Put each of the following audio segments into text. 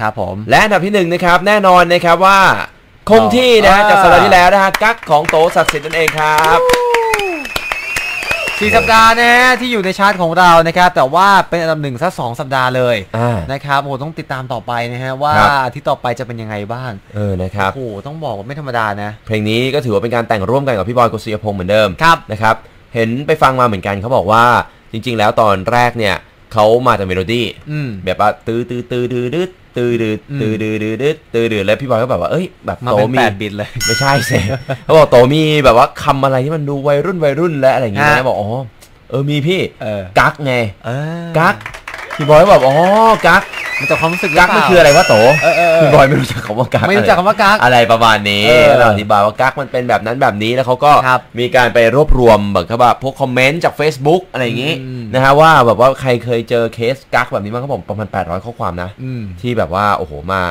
ครับผม และอันดับที่หนึ่งนะครับแน่นอนนะครับว่า คงที่นะฮะอ่าจากสัปดาห์ที่แล้วนะฮะกั๊กของโตศักดิ์สิทธิ์นั่นเองครับ สี่สัปดาห์นะฮะที่อยู่ในชาร์ตของเรานะครับ แต่ว่าเป็นอันดับหนึ่งซะสองสัปดาห์เลยอ่านะครับโอ้โหต้องติดตามต่อไปนะฮะว่าครับ อาที่ต่อไปจะเป็นยังไงบ้าง เออนะครับ โอ้โหต้องบอกว่าไม่ธรรมดานะ เพลงนี้ก็ถือว่าเป็นการแต่งร่วมกันกับพี่บอยกฤษยพงษ์เหมือนเดิมครับ นะครับ เห็นไปฟังมาเหมือนกันเขาบอกว่าจริง ๆ แล้วตอนแรกเนี่ยเขามาจากเมโลดี้ อืม แบบว่าตื้อตื้อตื้อดื้อดื้อ ตื้อดื้ออืมตื้อดื้อดื้อดื้อตื้อดื้อแล้วพี่บอยก็แบบว่าเอ้ยแบบมาโตเป็นมีแปดบิตเลยไม่ใช่สิเขาบอกโตมีแบบว่าคำอะไรที่มันดูวัยรุ่นวัยรุ่นและอะไรอย่างเงี้ยฮะนะบอกอ๋อเออมีพี่เออกั๊กไงเออกั๊กพี่บอยก็แบบอ๋อกั๊ก มันจะความรู้สึกหกั๊กเปมันล่าคืออะไรวะโตเออเออเออพี่บอยไม่รู้จักคำว่ากั๊กไม่รู้จักคำว่ากั๊กอะไรประมาณนี้เออเราอธิบายว่ากั๊กมันเป็นแบบนั้นแบบนี้แล้วเขาก็ครับมีการไปรวบรวมแบบเขาแบบพวกคอมเมนต์จาก Facebook อะไรอย่างงี้อืมนะฮะว่าแบบว่าใครเคยเจอเคสกั๊กแบบนี้มั้งครับผมประมาณ 800 ข้อความนะอืมที่แบบว่าโอ้โหมา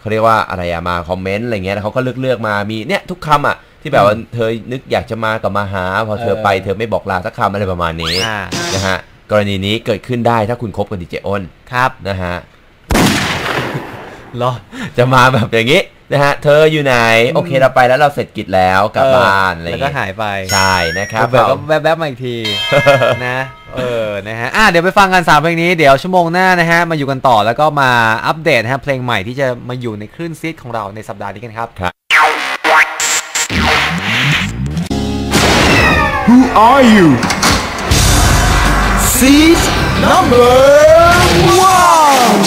เขาเรียกว่าอะไรอะมาคอมเมนต์อะไรเงี้ยแล้วเขาก็เลือกเลือกๆมามีเนี่ยทุกคำอะที่แบบว่าเธอนึกอยากจะมากับมาหา พอเธอเออไปเธอไม่บอกลาสักคำอะไรประมาณนี้อ่านะฮะกรณีนี้เกิดขึ้นได้ถ้าคุณคบกับดีเจอ้นครับนะฮะ เหรอ จะมาแบบอย่างนี้นะฮะ เธออยู่ไหน โอเคเราไปแล้วเราเสร็จกิจแล้วกลับบ้านอะไรแล้วเงี้ก็ยหายไปใช่นะครับแบบก็แวบๆมาอีกทีนะ เออ นะฮะ อะ เดี๋ยวไปฟังกันสามเพลงนี้ เดี๋ยวชั่วโมงหน้านะฮะ มาอยู่กันต่อแล้วก็มาอัปเดตนะฮะ เพลงใหม่ที่จะมาอยู่ในคลื่นซีดของเราในสัปดาห์นี้กันครับ Who are you? Seat number one.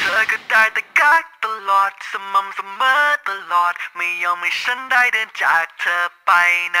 เธอก็ ทักตลอดสม่ำเสมอตลอด ไม่ยอมให้ฉันได้เดินจากเธอไปไหน